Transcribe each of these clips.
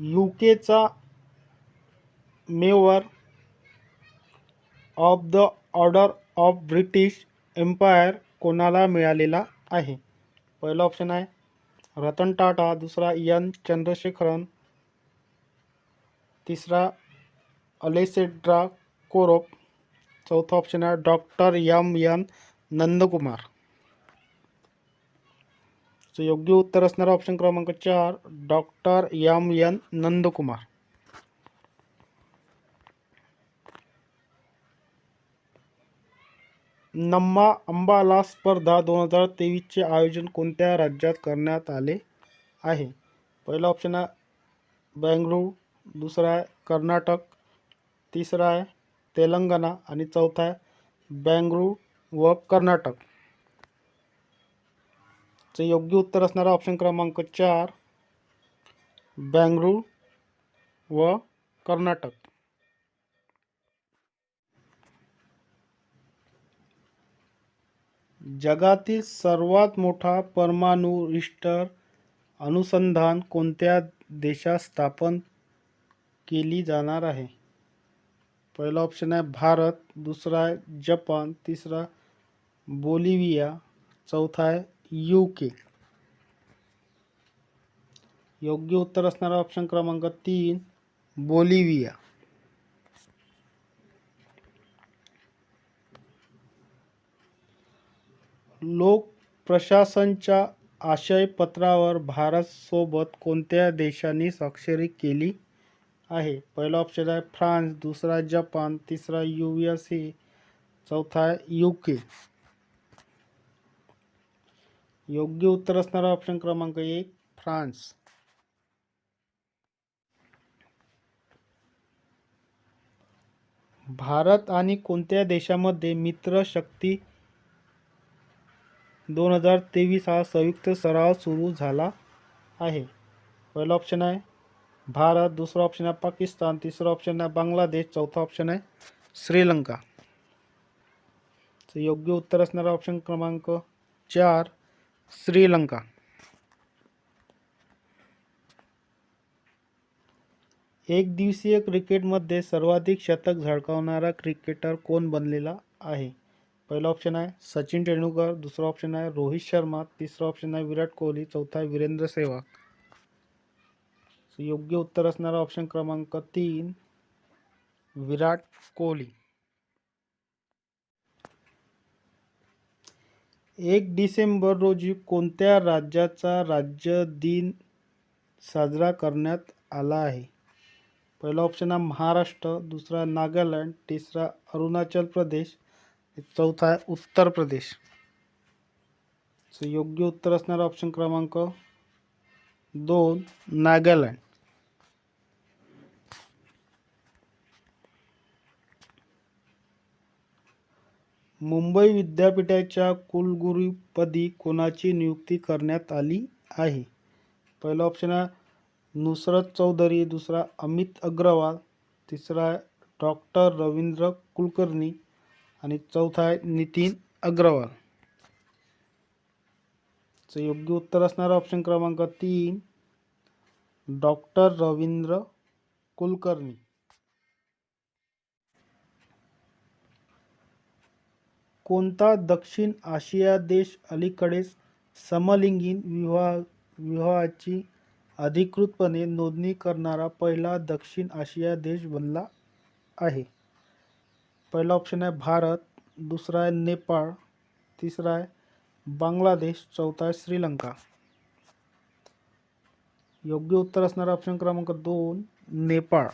You केचा member of the order of British Empire कोणाला मिळालेला आहे? पहिला ऑप्शन आहे रतन टाटा दुसरा एन चंद्रशेखरन तिसरा अलेसेड्रा कोरोप चौथा ऑप्शन आहे doctor M N Nandkumar. So योग्य उत्तर असणारा ऑप्शन क्रमांक चार डॉक्टर एम एन नंदकुमार. नम्मा अंबाला स्पर्धा दोन हजार तेवीसचे आयोजन कोणत्या राज्यात करण्यात आले आहे? पहिला ऑप्शन आहे बेंगळुरू दुसरा आहे कर्नाटक तिसरा आहे तेलंगणा आणि चौथा आहे बेंगळुरू व कर्नाटक. चे योग्य उत्तर ऑप्शन क्रमांक चार, बेंगळुरू व कर्नाटक. जगातील सर्वात मोठा परमाणु रिष्टर अनुसंधान कोणत्या देशात स्थापन केली जाणार आहे? पहिला ऑप्शन आहे भारत, दुसरा आहे जपान, तिसरा बोलिव्हिया, चौथा आहे यू के योग्य उत्तर असणारा ऑप्शन क्रमांक तीन बोलिव्हिया. लोक प्रशासनच्या आशयपत्रावर भारतसोबत कोणत्या देशांनी स्वाक्षरी केली आहे? पहिला ऑप्शन आहे फ्रान्स दुसरा जपान तिसरा यू एस ए चौथा यू के. योग्य उत्तर असणारा ऑप्शन क्रमांक एक फ्रान्स. भारत आणि कोणत्या देशामध्ये मित्र शक्ती दोन हजार तेवीस हा संयुक्त सराव सुरू झाला आहे? पहिला ऑप्शन आहे भारत दुसरा ऑप्शन आहे पाकिस्तान तिसरा ऑप्शन आहे बांगलादेश चौथा ऑप्शन आहे श्रीलंका. योग्य उत्तर असणारा ऑप्शन क्रमांक चार श्रीलंका. एक दिवसीय क्रिकेटमध्ये सर्वाधिक शतक झळकावणारा क्रिकेटर कोण बनलेला आहे? पहिला ऑप्शन आहे सचिन तेंडुलकर दुसरा ऑप्शन आहे रोहित शर्मा तिसरा ऑप्शन आहे विराट कोहली चौथा आहे वीरेंद्र सेहवाग. योग्य उत्तर असणारा ऑप्शन क्रमांक तीन विराट कोहली. एक डिसेंबर रोजी कोणत्या राज्याचा राज्य दिन साजरा करण्यात आला आहे? पहिला ऑप्शन आहे महाराष्ट्र दुसरा नागालँड तिसरा अरुणाचल प्रदेश चौथा आहे उत्तर प्रदेश. योग्य उत्तर असणारा ऑप्शन क्रमांक दोन नागालँड. मुंबई विद्यापीठाच्या कुलगुरूपदी कोणाची नियुक्ती करण्यात आली आहे? पहिला ऑप्शन आहे नुसरत चौधरी दुसरा अमित अग्रवाल तिसरा आहे डॉक्टर रवींद्र कुलकर्णी आणि चौथा आहे नितीन अग्रवाल. चं योग्य उत्तर असणारा ऑप्शन क्रमांक तीन डॉक्टर रवींद्र कुलकर्णी. कोणता दक्षिण आशिया देश अलीकडेच समलिंगी विवाह विवाहाची अधिकृतपणे नोंदणी करणारा पहिला दक्षिण आशिया देश बनला आहे? पहिला ऑप्शन आहे भारत दुसरा आहे नेपाळ तिसरा आहे बांगलादेश चौथा आहे श्रीलंका. योग्य उत्तर असणारा ऑप्शन क्रमांक दोन नेपाळ.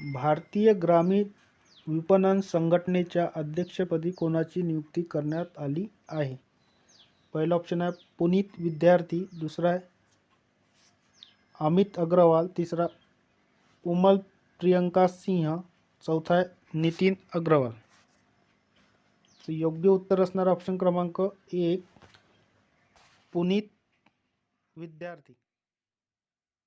भारतीय ग्रामीण विपणन संघटनेच्या अध्यक्षपदी कोणाची नियुक्ती करण्यात आली आहे? पहिला ऑप्शन आहे पुनीत विद्यार्थी. दुसरा आहे अमित अग्रवाल. तिसरा उमल प्रियंका सिंह. चौथा आहे नितीन अग्रवाल. तर योग्य उत्तर असणारा ऑप्शन क्रमांक एक पुनीत विद्यार्थी.